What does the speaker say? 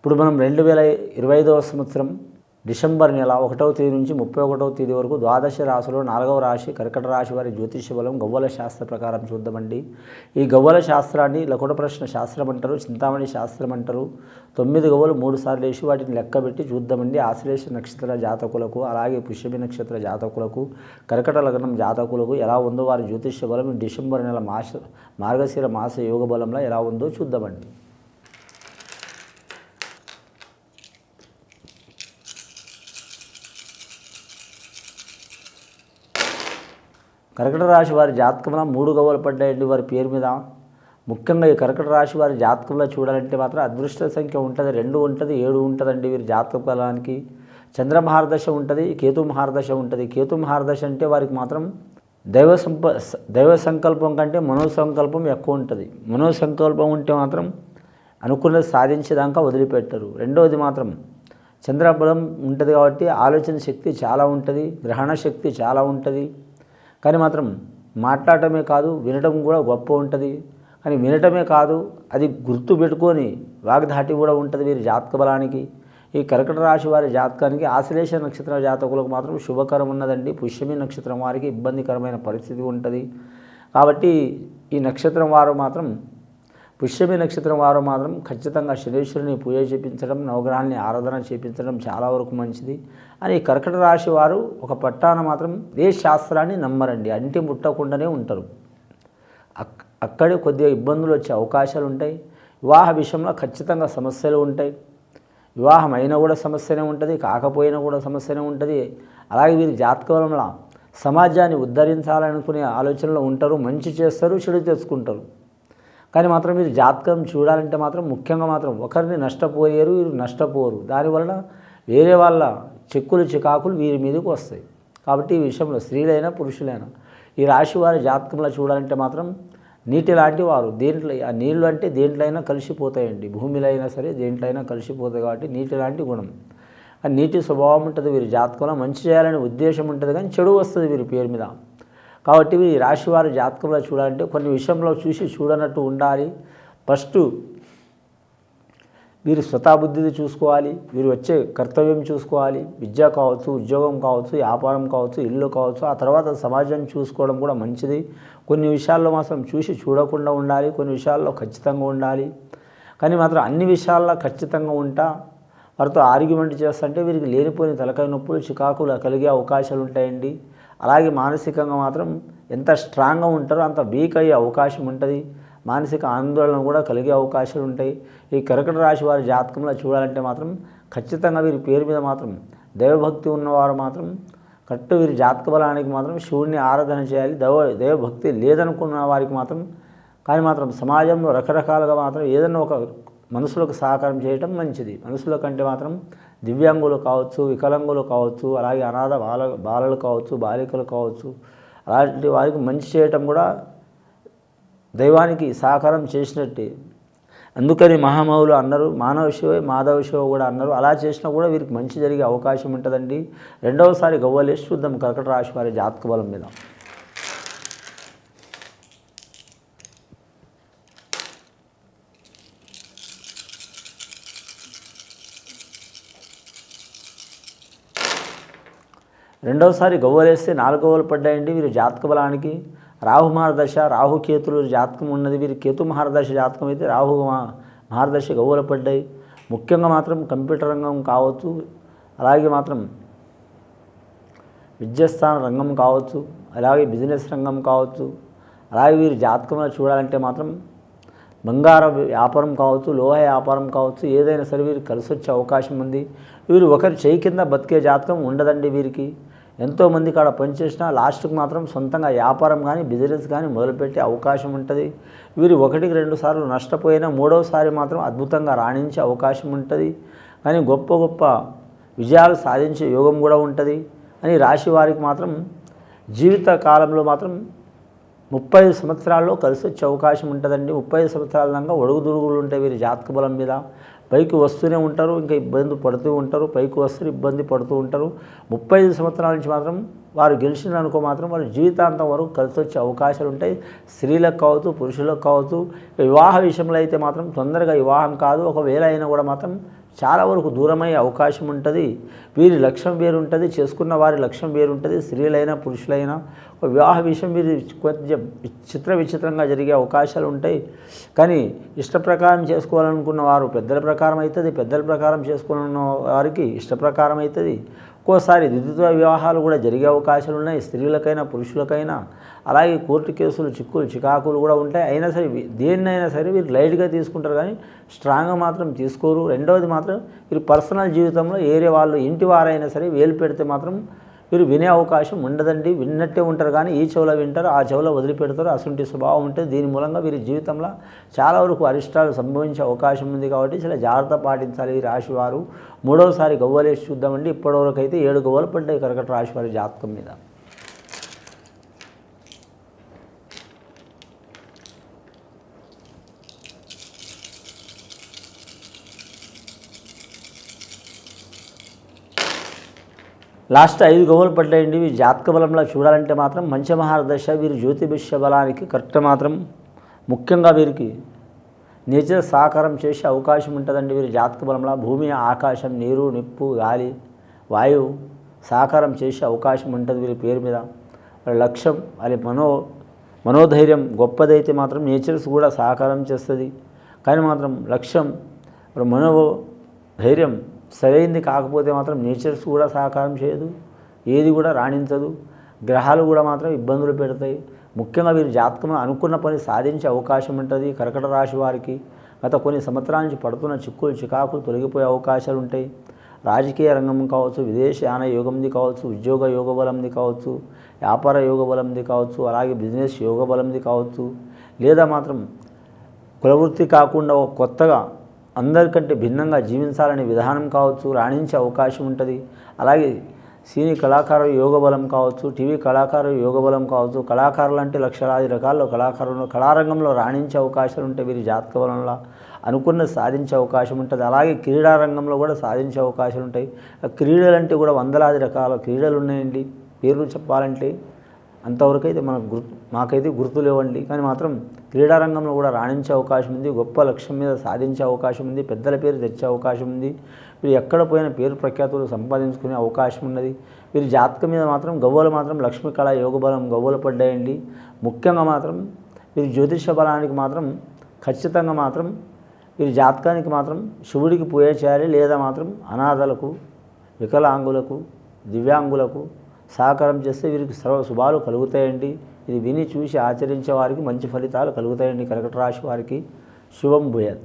ఇప్పుడు మనం రెండు వేల ఇరవై ఐదవ సంవత్సరం డిసెంబర్ నెల ఒకటవ తేదీ నుంచి ముప్పై ఒకటవ తేదీ వరకు ద్వాదశ రాశిలో నాలుగవ రాశి కర్కట రాశి వారి జ్యోతిష బలం గవ్వల శాస్త్ర ప్రకారం చూద్దామండి. ఈ గవ్వల శాస్త్రాన్ని లకుట ప్రశ్న శాస్త్రం అంటారు చింతామణి శాస్త్రం అంటారు. తొమ్మిది గవ్వలు మూడు సార్లు వేసి వాటిని లెక్కబెట్టి చూద్దామండి. ఆశ్లేష నక్షత్ర జాతకులకు అలాగే పుష్యమి నక్షత్ర జాతకులకు కర్కట లగ్నం జాతకులకు ఎలా ఉందో వారి జ్యోతిష బలం డిసెంబర్ నెల మాస మార్గశిర మాస యోగ బలంలో ఎలా ఉందో చూద్దామండి. కర్కట రాశి వారి జాతకంలో మూడు గవ్వలు పడ్డాయండి వారి పేరు మీద. ముఖ్యంగా ఈ కర్కట రాశి వారి జాతకంలో చూడాలంటే మాత్రం అదృష్ట సంఖ్య ఉంటుంది రెండు ఉంటుంది ఏడు ఉంటుందండి వీరి జాతక బలానికి చంద్ర మహారదశ ఉంటుంది కేతు మహారదశ ఉంటుంది. కేతు మహారదశ అంటే వారికి మాత్రం దైవ సంప దైవ సంకల్పం కంటే మనో సంకల్పం ఎక్కువ ఉంటుంది. మనో సంకల్పం ఉంటే మాత్రం అనుకున్నది సాధించేదాకా వదిలిపెట్టరు. రెండవది మాత్రం చంద్రబలం ఉంటుంది కాబట్టి ఆలోచన శక్తి చాలా ఉంటుంది గ్రహణ శక్తి చాలా ఉంటుంది. కానీ మాత్రం మాట్లాడటమే కాదు వినటం కూడా గొప్ప ఉంటుంది. కానీ వినటమే కాదు అది గుర్తు పెట్టుకొని వాగ్ధాటి కూడా ఉంటుంది వీరి జాతక బలానికి. ఈ కర్కట రాశి వారి జాతకానికి ఆశ్లేష నక్షత్ర జాతకులకు మాత్రం శుభకరం ఉన్నదండి. పుష్యమి నక్షత్రం వారికి ఇబ్బందికరమైన పరిస్థితి ఉంటుంది. కాబట్టి ఈ నక్షత్రం వారు మాత్రం పుష్యమి నక్షత్రం వారు మాత్రం ఖచ్చితంగా శనీశ్వరుని పూజ చేపించడం నవగ్రహాన్ని ఆరాధన చేపించడం చాలా వరకు మంచిది. అని కర్కట రాశి వారు ఒక పట్టాన మాత్రం ఏ శాస్త్రాన్ని నమ్మరండి. అంటి ముట్టకుండానే ఉంటారు. అక్ అక్కడే కొద్దిగా ఇబ్బందులు వచ్చే అవకాశాలు ఉంటాయి. వివాహ విషయంలో ఖచ్చితంగా సమస్యలు ఉంటాయి. వివాహం అయినా కూడా సమస్యనే ఉంటుంది కాకపోయినా కూడా సమస్యనే ఉంటుంది. అలాగే వీరి జాతకంలో సమాజాన్ని ఉద్ధరించాలనుకునే ఆలోచనలో ఉంటారు మంచి చేస్తారు చెడు తెచ్చుకుంటారు కానీ మాత్రం మీరు జాతకం చూడాలంటే మాత్రం ముఖ్యంగా మాత్రం ఒకరిని నష్టపోయారు వీరు నష్టపోరు. దానివలన వేరే వాళ్ళ చెక్కులు చికాకులు వీరి మీదకి వస్తాయి. కాబట్టి ఈ విషయంలో స్త్రీలైనా పురుషులైనా ఈ రాశి వారి జాతకంలో చూడాలంటే మాత్రం నీటి లాంటి వారు దేంట్లో ఆ నీళ్ళు అంటే దేంట్లో అయినా కలిసిపోతాయండి. భూమిలో అయినా సరే దేంట్లో అయినా కలిసిపోతాయి కాబట్టి నీటి లాంటి గుణం. ఆ నీటి స్వభావం ఉంటుంది వీరి జాతకంలో. మంచి చేయాలనే ఉద్దేశం ఉంటుంది కానీ చెడు వస్తుంది వీరి పేరు మీద. కాబట్టి ఈ రాశివారి జాతకంలో చూడాలంటే కొన్ని విషయంలో చూసి చూడనట్టు ఉండాలి. ఫస్ట్ వీరు స్వతాబుద్ధిని చూసుకోవాలి. వీరు వచ్చే కర్తవ్యం చూసుకోవాలి. విద్య కావచ్చు ఉద్యోగం కావచ్చు వ్యాపారం కావచ్చు ఇల్లు కావచ్చు ఆ తర్వాత సమాజాన్ని చూసుకోవడం కూడా మంచిది. కొన్ని విషయాల్లో మాత్రం చూసి చూడకుండా ఉండాలి. కొన్ని విషయాల్లో ఖచ్చితంగా ఉండాలి. కానీ మాత్రం అన్ని విషయాల్లో ఖచ్చితంగా ఉంటా. వారితో ఆర్గ్యుమెంట్ చేస్తుంటే వీరికి లేనిపోయిన తలకాయ నొప్పులు చికాకులు కలిగే అవకాశాలు ఉంటాయండి. అలాగే మానసికంగా మాత్రం ఎంత స్ట్రాంగ్గా ఉంటారో అంత వీక్ అయ్యే అవకాశం ఉంటుంది. మానసిక ఆందోళన కూడా కలిగే అవకాశాలు ఉంటాయి. ఈ కర్కట రాశి వారి జాతకంలో చూడాలంటే మాత్రం ఖచ్చితంగా వీరి పేరు మీద మాత్రం దైవభక్తి ఉన్నవారు మాత్రం కరెక్ట్ వీరి జాతక బలానికి మాత్రం శివుడిని ఆరాధన చేయాలి. దైవ దైవభక్తి లేదనుకున్న వారికి మాత్రం కానీ మాత్రం సమాజంలో రకరకాలుగా మాత్రం ఏదైనా ఒక మనసులకు సహకారం చేయటం మంచిది. మనసుల కంటే మాత్రం దివ్యాంగులు కావచ్చు వికలాంగులు కావచ్చు అలాగే అనాథ బాల బాలలు కావచ్చు బాలికలు కావచ్చు అలాంటి వారికి మంచి చేయటం కూడా దైవానికి సహకారం చేసినట్టే. అందుకని మహామహులు అన్నారు మానవ శివ మాధవ శివ కూడా అన్నారు. అలా చేసినా కూడా వీరికి మంచి జరిగే అవకాశం ఉంటుందండి. రెండవసారి గవ్వలేసి చూద్దాం కర్కట రాశి వారి జాతక బలం మీద. రెండవసారి గవ్వలేస్తే నాలుగు గవ్వలు పడ్డాయండి వీరి జాతక బలానికి. రాహు మహారదశ రాహు జాతకం ఉన్నది. వీరి కేతు మహారదశ జాతకం అయితే రాహు మహా- మహారదశ గవ్వలు పడ్డాయి. ముఖ్యంగా మాత్రం కంప్యూటర్ రంగం కావచ్చు అలాగే మాత్రం విద్యాస్థాన రంగం కావచ్చు అలాగే బిజినెస్ రంగం కావచ్చు అలాగే వీరి జాతకంలో చూడాలంటే మాత్రం బంగార వ్యాపారం కావచ్చు లోహ వ్యాపారం కావచ్చు ఏదైనా సరే వీరు కలిసి వచ్చే అవకాశం ఉంది. వీరు ఒకరి చేయి కింద బతికే జాతకం ఉండదండి వీరికి. ఎంతోమంది కాడ పనిచేసినా లాస్ట్కి మాత్రం సొంతంగా వ్యాపారం కానీ బిజినెస్ కానీ మొదలుపెట్టే అవకాశం ఉంటుంది. వీరు ఒకటికి రెండు సార్లు నష్టపోయినా మూడవసారి మాత్రం అద్భుతంగా రాణించే అవకాశం ఉంటుంది. కానీ గొప్ప గొప్ప విజయాలు సాధించే యోగం కూడా ఉంటుంది. అని రాశి వారికి మాత్రం జీవిత కాలంలో మాత్రం ముప్పై ఐదు సంవత్సరాల్లో కలిసి వచ్చే అవకాశం ఉంటుందండి. ముప్పై ఐదు సంవత్సరాల దాకా ఒడుగుదుడుగులు ఉంటాయి వీరి జాతక బలం మీద. పైకి వస్తూనే ఉంటారు ఇంకా ఇబ్బంది పడుతూ ఉంటారు పైకి వస్తూ ఇబ్బంది పడుతూ ఉంటారు. ముప్పై ఐదు సంవత్సరాల నుంచి మాత్రం వారు గెలిచిననుకో మాత్రం వారి జీవితాంతం వరకు కలిసి వచ్చే అవకాశాలు ఉంటాయి. స్త్రీలకు కావచ్చు పురుషులకు కావచ్చు వివాహ విషయంలో అయితే మాత్రం తొందరగా వివాహం కాదు. ఒకవేళ అయినా కూడా మాత్రం చాలా వరకు దూరమయ్యే అవకాశం ఉంటుంది. వీరి లక్ష్యం వేరుంటుంది చేసుకున్న వారి లక్ష్యం వేరుంటుంది స్త్రీలైనా పురుషులైనా. ఒక వివాహ విషయం వీరి కొంచెం చిత్ర విచిత్రంగా జరిగే అవకాశాలు ఉంటాయి. కానీ ఇష్ట ప్రకారం చేసుకోవాలనుకున్న వారు పెద్దల ప్రకారం అవుతుంది పెద్దల ప్రకారం చేసుకోవాలన్న వారికి ఇష్ట ప్రకారం అవుతుంది ఒక్కోసారి ద్విత్వ వివాహాలు కూడా జరిగే అవకాశాలు ఉన్నాయి. స్త్రీలకైనా పురుషులకైనా. అలాగే కోర్టు కేసులు చిక్కులు చికాకులు కూడా ఉంటాయి. అయినా సరే దేన్నైనా సరే వీరు లైట్గా తీసుకుంటారు కానీ స్ట్రాంగ్గా మాత్రం తీసుకోరు. రెండవది మాత్రం వీరు పర్సనల్ జీవితంలో ఏరే వాళ్ళు ఇంటి వారైనా సరే వేలు పెడితే మాత్రం వీరు వినే అవకాశం ఉండదండి. విన్నట్టే ఉంటారు కానీ ఈ చెవులో వింటారు ఆ చెవులో వదిలిపెడతారు. అసంటి స్వభావం ఉంటే దీని మూలంగా వీరి జీవితంలో చాలా వరకు అరిష్టాలు సంభవించే అవకాశం ఉంది కాబట్టి చాలా జాగ్రత్త పాటించాలి ఈ రాశివారు. మూడవసారి గవ్వలేసి చూద్దామండి. ఇప్పటివరకు అయితే ఏడు గవ్వలు పడ్డాయి. కర్కట రాశి వారి జాతకం మీద. లాస్ట్ ఐదు గోవులు పడ్డాయండి. వీరి జాతక బలంలో చూడాలంటే మాత్రం మంచి మహారదశ వీరి జ్యోతిభిష్య బలానికి కరెక్ట్ మాత్రం. ముఖ్యంగా వీరికి నేచర్ సహకారం చేసే అవకాశం ఉంటుందండి వీరి జాతక బలంలో. భూమి ఆకాశం నీరు నిప్పు గాలి వాయువు సహకారం చేసే అవకాశం ఉంటుంది వీరి పేరు మీద. వాళ్ళ లక్ష్యం అది మనో మనోధైర్యం గొప్పదైతే మాత్రం నేచర్స్ కూడా సహకారం చేస్తుంది. కానీ మాత్రం లక్ష్యం మనో ధైర్యం సరైంది కాకపోతే మాత్రం నేచర్స్ కూడా సహకారం చేయదు ఏది కూడా రాణించదు. గ్రహాలు కూడా మాత్రం ఇబ్బందులు పెడతాయి. ముఖ్యంగా వీరు జాతకంలో అనుకున్న పని సాధించే అవకాశం ఉంటుంది. కర్కట రాశి వారికి గత కొన్ని సంవత్సరాల నుంచి పడుతున్న చిక్కులు చికాకులు తొలగిపోయే అవకాశాలు ఉంటాయి. రాజకీయ రంగం కావచ్చు విదేశయాన యోగంది కావచ్చు ఉద్యోగ యోగ బలంది కావచ్చు వ్యాపార యోగ బలంది కావచ్చు అలాగే బిజినెస్ యోగ బలంది కావచ్చు. లేదా మాత్రం కులవృత్తి కాకుండా ఒక కొత్తగా అందరికంటే భిన్నంగా జీవించాలనే విధానం కావచ్చు రాణించే అవకాశం ఉంటుంది. అలాగే సినీ కళాకారు యోగ బలం కావచ్చు టీవీ కళాకారు యోగ బలం కావచ్చు కళాకారులు అంటే లక్షలాది రకాల్లో కళాకారులు కళారంగంలో రాణించే అవకాశాలు ఉంటాయి వీరి జాతక బలంలో. అనుకున్న సాధించే అవకాశం ఉంటుంది. అలాగే క్రీడా రంగంలో కూడా సాధించే అవకాశాలు ఉంటాయి. క్రీడలంటే క్రీడలు అంటే కూడా వందలాది రకాల క్రీడలు ఉన్నాయండి. పేర్లు చెప్పాలంటే అంతవరకు అయితే మనకు గుర్తు మాకైతే గుర్తు లేవండి. కానీ మాత్రం క్రీడారంగంలో కూడా రాణించే అవకాశం ఉంది గొప్ప లక్ష్యం మీద సాధించే అవకాశం ఉంది పెద్దల పేరు తెచ్చే అవకాశం ఉంది. వీరు ఎక్కడ పోయిన పేరు ప్రఖ్యాతులు సంపాదించుకునే అవకాశం ఉన్నది. వీరి జాతకం మీద మాత్రం గవ్వలు మాత్రం లక్ష్మీ కళ యోగబలం గవ్వలు పడ్డాయండి. ముఖ్యంగా మాత్రం వీరి జ్యోతిష బలానికి మాత్రం ఖచ్చితంగా మాత్రం వీరి జాతకానికి మాత్రం శివుడికి పూజ చేయాలి లేదా మాత్రం అనాథలకు వికలాంగులకు దివ్యాంగులకు సహకారం చేస్తే వీరికి సర్వ శుభాలు కలుగుతాయండి. ఇది విని చూసి ఆచరించే వారికి మంచి ఫలితాలు కలుగుతాయండి. కర్కట రాశి వారికి శుభం భూయత్.